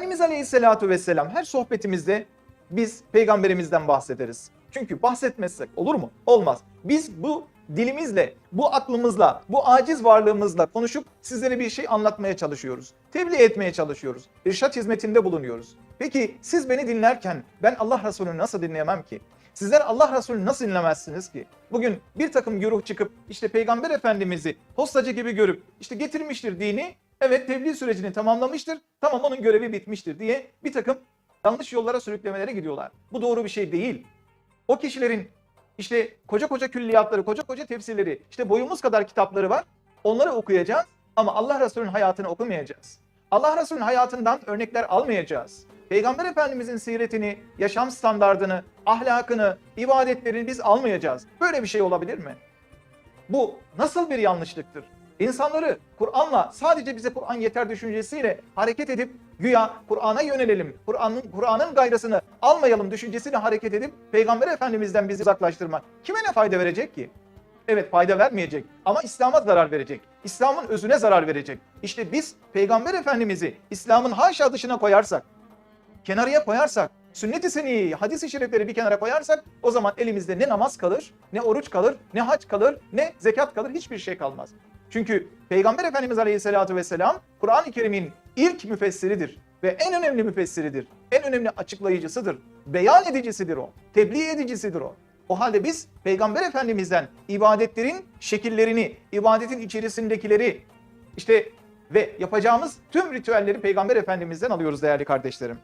Efendimiz Aleyhisselatü Vesselam her sohbetimizde biz peygamberimizden bahsederiz. Çünkü bahsetmezsek olur mu? Olmaz. Biz bu dilimizle, bu aklımızla, bu aciz varlığımızla konuşup sizlere bir şey anlatmaya çalışıyoruz. Tebliğ etmeye çalışıyoruz. İrşat hizmetinde bulunuyoruz. Peki siz beni dinlerken ben Allah Resulü'nü nasıl dinleyemem ki? Sizler Allah Resulü'nü nasıl dinlemezsiniz ki? Bugün bir takım güruh çıkıp işte Peygamber Efendimiz'i postacı gibi görüp işte getirmiştir dini, evet tebliğ sürecini tamamlamıştır, tamam onun görevi bitmiştir diye bir takım yanlış yollara sürüklemelere gidiyorlar. Bu doğru bir şey değil. O kişilerin işte koca koca külliyatları, koca koca tefsirleri, işte boyumuz kadar kitapları var. Onları okuyacağız ama Allah Resulü'nün hayatını okumayacağız. Allah Resulü'nün hayatından örnekler almayacağız. Peygamber Efendimizin siretini, yaşam standardını, ahlakını, ibadetlerini biz almayacağız. Böyle bir şey olabilir mi? Bu nasıl bir yanlışlıktır? İnsanları Kur'an'la sadece bize Kur'an yeter düşüncesiyle hareket edip güya Kur'an'a yönelelim, Kur'an'ın Kur'an'ın gayrısını almayalım düşüncesiyle hareket edip Peygamber Efendimiz'den bizi uzaklaştırmak kime ne fayda verecek ki? Evet fayda vermeyecek ama İslam'a zarar verecek. İslam'ın özüne zarar verecek. İşte biz Peygamber Efendimiz'i İslam'ın haşa dışına koyarsak, kenarıya koyarsak, sünnet-i seniyeyi, hadis-i şerifleri bir kenara koyarsak o zaman elimizde ne namaz kalır, ne oruç kalır, ne hac kalır, ne zekat kalır, hiçbir şey kalmaz. Çünkü Peygamber Efendimiz Aleyhisselatü Vesselam Kur'an-ı Kerim'in ilk müfessiridir ve en önemli müfessiridir. En önemli açıklayıcısıdır. Beyan edicisidir o. Tebliğ edicisidir o. O halde biz Peygamber Efendimiz'den ibadetlerin şekillerini, ibadetin içerisindekileri işte ve yapacağımız tüm ritüelleri Peygamber Efendimiz'den alıyoruz değerli kardeşlerim.